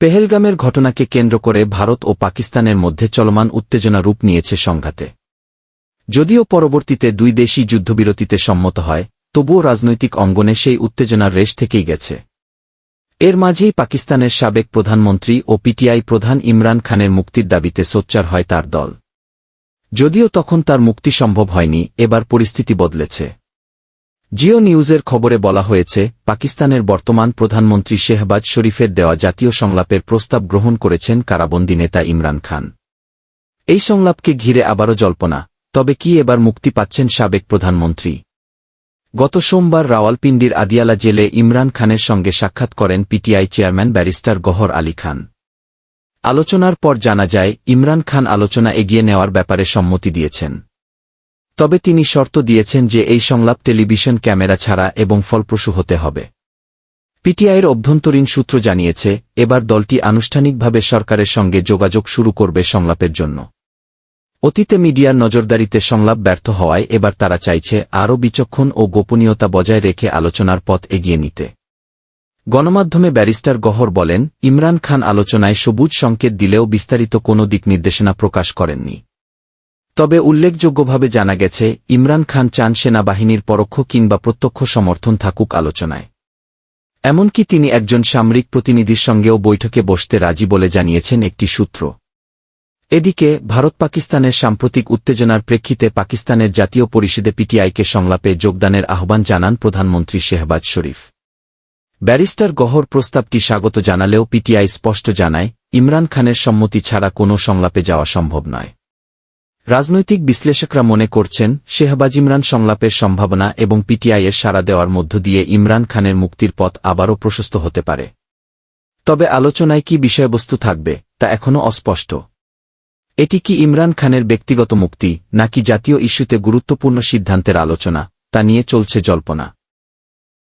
পেহেলগামের ঘটনাকে কেন্দ্র করে ভারত ও পাকিস্তানের মধ্যে চলমান উত্তেজনা রূপ নিয়েছে সংঘাতে। যদিও পরবর্তীতে দুই দেশই যুদ্ধবিরতিতে সম্মত হয়, তবুও রাজনৈতিক অঙ্গনে সেই উত্তেজনার রেশ থেকেই গেছে। এর মাঝেই পাকিস্তানের সাবেক প্রধানমন্ত্রী ও পিটিআই প্রধান ইমরান খানের মুক্তির দাবিতে সোচ্চার হয় তার দল। যদিও তখন তার মুক্তি সম্ভব হয়নি, এবার পরিস্থিতি বদলেছে। জিও নিউজের খবরে বলা হয়েছে, পাকিস্তানের বর্তমান প্রধানমন্ত্রী শেহবাজ শরীফের দেওয়া জাতীয় সংলাপের প্রস্তাব গ্রহণ করেছেন কারাবন্দী নেতা ইমরান খান। এই সংলাপকে ঘিরে আবারও জল্পনা, তবে কি এবার মুক্তি পাচ্ছেন সাবেক প্রধানমন্ত্রী? গত সোমবার রাওয়ালপিন্ডির আদিয়ালা জেলে ইমরান খানের সঙ্গে সাক্ষাৎ করেন PTI chairman barrister Gohar Ali Khan. আলোচনার পর জানা যায়, ইমরান খান আলোচনা এগিয়ে নেওয়ার ব্যাপারে সম্মতি দিয়েছেন। তবে তিনি শর্ত দিয়েছেন যে এই সংলাপ টেলিভিশন ক্যামেরা ছাড়া এবং ফলপ্রসূ হতে হবে। পিটিআইয়ের অভ্যন্তরীণ সূত্র জানিয়েছে, এবার দলটি আনুষ্ঠানিকভাবে সরকারের সঙ্গে যোগাযোগ শুরু করবে সংলাপের জন্য। অতীতে মিডিয়ার নজরদারিতে সংলাপ ব্যর্থ হওয়ায় এবার তারা চাইছে আরও বিচক্ষণ ও গোপনীয়তা বজায় রেখে আলোচনার পথ এগিয়ে নিতে। গণমাধ্যমে ব্যারিস্টার গহর বলেন, ইমরান খান আলোচনায় সবুজ সংকেত দিলেও বিস্তারিত কোনো দিক নির্দেশনা প্রকাশ করেননি। তবে উল্লেখযোগ্যভাবে জানা গেছে, ইমরান খান চান সেনাবাহিনীর পরোক্ষ কিংবা প্রত্যক্ষ সমর্থন থাকুক আলোচনায়। এমনকি তিনি একজন সামরিক প্রতিনিধির সঙ্গেও বৈঠকে বসতে রাজি বলে জানিয়েছেন একটি সূত্র। এদিকে, ভারত পাকিস্তানের সাম্প্রতিক উত্তেজনার প্রেক্ষিতে পাকিস্তানের জাতীয় পরিষদে পিটিআইকে সংলাপে যোগদানের আহ্বান জানান প্রধানমন্ত্রী শেহবাজ শরীফ। ব্যারিস্টার গহর প্রস্তাবটি স্বাগত জানালেও পিটিআই স্পষ্ট জানায়, ইমরান খানের সম্মতি ছাড়া কোনো সংলাপে যাওয়া সম্ভব নয়। রাজনৈতিক বিশ্লেষকরা মনে করছেন, শেহবাজ ইমরান সংলাপের সম্ভাবনা এবং পিটিআইয়ের সাড়া দেওয়ার মধ্য দিয়ে ইমরান খানের মুক্তির পথ আবারও প্রশস্ত হতে পারে। তবে আলোচনায় কি বিষয়বস্তু থাকবে, তা এখনও অস্পষ্ট। এটি কি ইমরান খানের ব্যক্তিগত মুক্তি, নাকি জাতীয় ইস্যুতে গুরুত্বপূর্ণ সিদ্ধান্তের আলোচনা, তা নিয়ে চলছে জল্পনা।